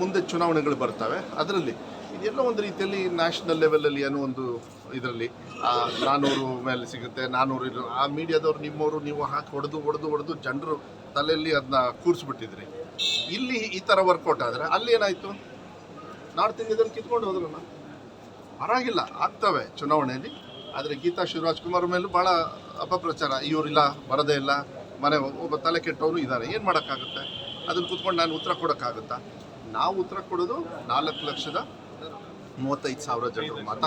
ಮುಂದೆ ಚುನಾವಣೆಗಳು ಬರ್ತವೆ. ಅದರಲ್ಲಿ ಇದೆಲ್ಲ ಒಂದು ರೀತಿಯಲ್ಲಿ ನ್ಯಾಷನಲ್ ಲೆವೆಲಲ್ಲಿ ಏನೋ ಒಂದು ಇದರಲ್ಲಿ ನಾನ್ನೂರು ಮೇಲೆ ಸಿಗುತ್ತೆ ನಾನ್ನೂರು ಇದು, ಆ ಮೀಡಿಯಾದವ್ರು ನಿಮ್ಮವರು, ನೀವು ಹಾಕಿ ಹೊಡೆದು ಹೊಡೆದು ಹೊಡೆದು ಜನರು ತಲೆಯಲ್ಲಿ ಅದನ್ನ ಕೂರಿಸ್ಬಿಟ್ಟಿದ್ರಿ. ಇಲ್ಲಿ ಈ ಥರ ವರ್ಕೌಟ್ ಆದರೆ ಅಲ್ಲಿ ಏನಾಯಿತು? ನಾರ್ತ್ ಇಂಡಿಯಾದಲ್ಲಿ ಕಿತ್ಕೊಂಡು ಹೋದ್ರಲ್ಲ? ಪರವಾಗಿಲ್ಲ, ಆಗ್ತವೆ ಚುನಾವಣೆಯಲ್ಲಿ. ಆದರೆ ಗೀತಾ ಶಿವರಾಜ್ ಕುಮಾರ್ ಮೇಲೂ ಭಾಳ ಅಪಪ್ರಚಾರ. ಇವರಿಲ್ಲ, ಬರೋದೇ ಇಲ್ಲ, ಮನೆ ಒಬ್ಬ ತಲೆ ಕೆಟ್ಟವರು ಇದ್ದಾರೆ. ಏನು ಮಾಡೋಕ್ಕಾಗುತ್ತೆ? ಅದನ್ನು ಕೂತ್ಕೊಂಡು ನಾನು ಉತ್ತರ ಕೊಡೋಕ್ಕಾಗುತ್ತಾ? ನಾವು ಉತ್ತರ ಕೊಡೋದು ನಾಲ್ಕು ಲಕ್ಷದ ಮೂವತ್ತೈದು ಸಾವಿರ ಜನರು ಮತ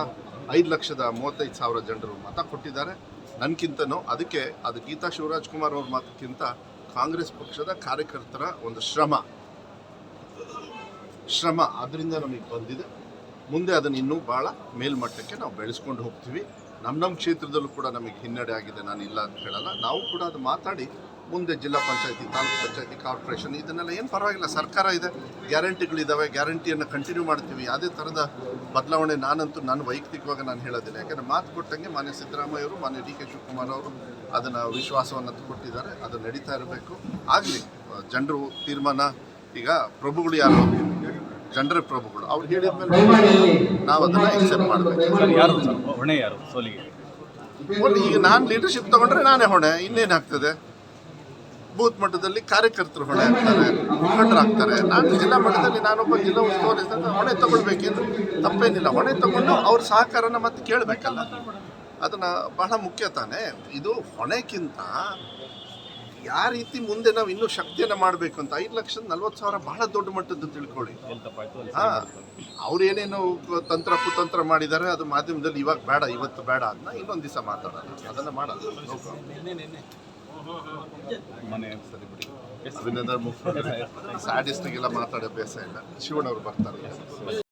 ಐದು ಲಕ್ಷದ ಮೂವತ್ತೈದು ಸಾವಿರ ಜನರು ಮತ ಕೊಟ್ಟಿದ್ದಾರೆ. ನನಗಿಂತನೂ ಅದಕ್ಕೆ ಅದು ಗೀತಾ ಶಿವರಾಜ್ ಕುಮಾರ್ ಅವ್ರ ಮತಕ್ಕಿಂತ ಕಾಂಗ್ರೆಸ್ ಪಕ್ಷದ ಕಾರ್ಯಕರ್ತರ ಒಂದು ಶ್ರಮ. ಶ್ರಮ ಅದರಿಂದ ನಮಗೆ ಬಂದಿದೆ. ಮುಂದೆ ಅದನ್ನು ಇನ್ನೂ ಭಾಳ ಮೇಲ್ಮಟ್ಟಕ್ಕೆ ನಾವು ಬೆಳೆಸ್ಕೊಂಡು ಹೋಗ್ತೀವಿ. ನಮ್ಮ ನಮ್ಮ ಕ್ಷೇತ್ರದಲ್ಲೂ ಕೂಡ ನಮಗೆ ಹಿನ್ನಡೆ ಆಗಿದೆ ನಾನು ಇಲ್ಲ ಅಂತ ಹೇಳಲ್ಲ. ನಾವು ಕೂಡ ಅದು ಮಾತಾಡಿ ಮುಂದೆ ಜಿಲ್ಲಾ ಪಂಚಾಯತಿ ತಾಲೂಕು ಪಂಚಾಯತಿ ಕಾರ್ಪೊರೇಷನ್ ಇದನ್ನೆಲ್ಲ ಏನು ಪರವಾಗಿಲ್ಲ ಸರ್ಕಾರ ಇದೆ ಗ್ಯಾರಂಟಿಗಳಿದ್ದಾವೆ ಗ್ಯಾರಂಟಿಯನ್ನು ಕಂಟಿನ್ಯೂ ಮಾಡ್ತೀವಿ. ಯಾವುದೇ ಥರದ ಬದಲಾವಣೆ ನಾನಂತೂ ನಾನು ವೈಯಕ್ತಿಕವಾಗಿ ನಾನು ಹೇಳೋದಿಲ್ಲ. ಯಾಕಂದರೆ ಮಾತು ಕೊಟ್ಟಂಗೆ ಮಾನ್ಯ ಸಿದ್ದರಾಮಯ್ಯವರು ಮಾನ್ಯ ಡಿ ಕೆ ಶಿವಕುಮಾರ್ ಅವರು ಅದನ್ನು ವಿಶ್ವಾಸವನ್ನು ಕೊಟ್ಟಿದ್ದಾರೆ. ಅದು ನಡೀತಾ ಇರಬೇಕು. ಆಗಲಿ ಜನರು ತೀರ್ಮಾನ ಈಗ ಪ್ರಭುಗಳು ಯಾರು? ಜನರ ಪ್ರಭುಗಳು. ಅವ್ರು ಹೇಳಿದ್ಮೇಲೆ ನಾವು ಅದನ್ನು ಎಕ್ಸೆಪ್ಟ್ ಮಾಡಬೇಕು. ಯಾರು ಸರ್? ಹೊಣೆ ಯಾರು? ಸೋಲಿಗೆ? ಈಗ ನಾನು ಲೀಡರ್ಶಿಪ್ ತಗೊಂಡ್ರೆ ನಾನೇ ಹೊಣೆ. ಇನ್ನೇನಾಗ್ತದೆ ಬೂತ್ ಮಟ್ಟದಲ್ಲಿ ಕಾರ್ಯಕರ್ತರು ಹೊಣೆ ಆಗ್ತಾರೆ ಮುಖಂಡರಾಗ್ತಾರೆ ನಾನು ಜಿಲ್ಲಾ ಮಟ್ಟದಲ್ಲಿ ನಾನೊಬ್ಬ ಜಿಲ್ಲಾ ಉಸ್ತುವಾರಿ ಹೊಣೆ ತಗೊಳ್ಬೇಕಿದ್ರು ತಪ್ಪೇನಿಲ್ಲ. ಹೊಣೆ ತಗೊಂಡು ಅವ್ರ ಸಹಕಾರನ ಮತ್ತೆ ಕೇಳಬೇಕಲ್ಲ. ಅದನ್ನ ಬಹಳ ಮುಖ್ಯ ತಾನೇ. ಇದು ಹೊಣೆಕ್ಕಿಂತ ಯಾವ ರೀತಿ ಮುಂದೆ ನಾವು ಇನ್ನೂ ಶಕ್ತಿಯನ್ನು ಮಾಡಬೇಕು ಅಂತ ಐದು ಲಕ್ಷದ ನಲ್ವತ್ತು ಸಾವಿರ ಬಹಳ ದೊಡ್ಡ ಮಟ್ಟದ್ದು ತಿಳ್ಕೊಳ್ಳಿ. ಹಾಂ ತಪ್ಪಾಯ್ತು ಅಲ್ಲಿ ಹಾ ಅವ್ರು ಏನೇನು ತಂತ್ರ ಕುತಂತ್ರ ಮಾಡಿದ್ದಾರೆ, ಅದು ಮಾಧ್ಯಮದಲ್ಲಿ ಇವಾಗ ಬೇಡ, ಇವತ್ತು ಬೇಡ ಅದನ್ನ ಇನ್ನೊಂದು ದಿವಸ ಮಾತಾಡೋಣ. ಅದನ್ನ ಮಾಡೋದು. ಮನೆ ಸರಿ ಬಿಡಿ. ಅಭಿನಂದನ್ ಮುಖ್ಯ ಸ್ಯಾಡಿಸ್ಟಿಗೆಲ್ಲ ಮಾತಾಡೋ ಅಭ್ಯಾಸ ಇಲ್ಲ. ಶಿವಣ್ಣವ್ರು ಬರ್ತಾರೆ.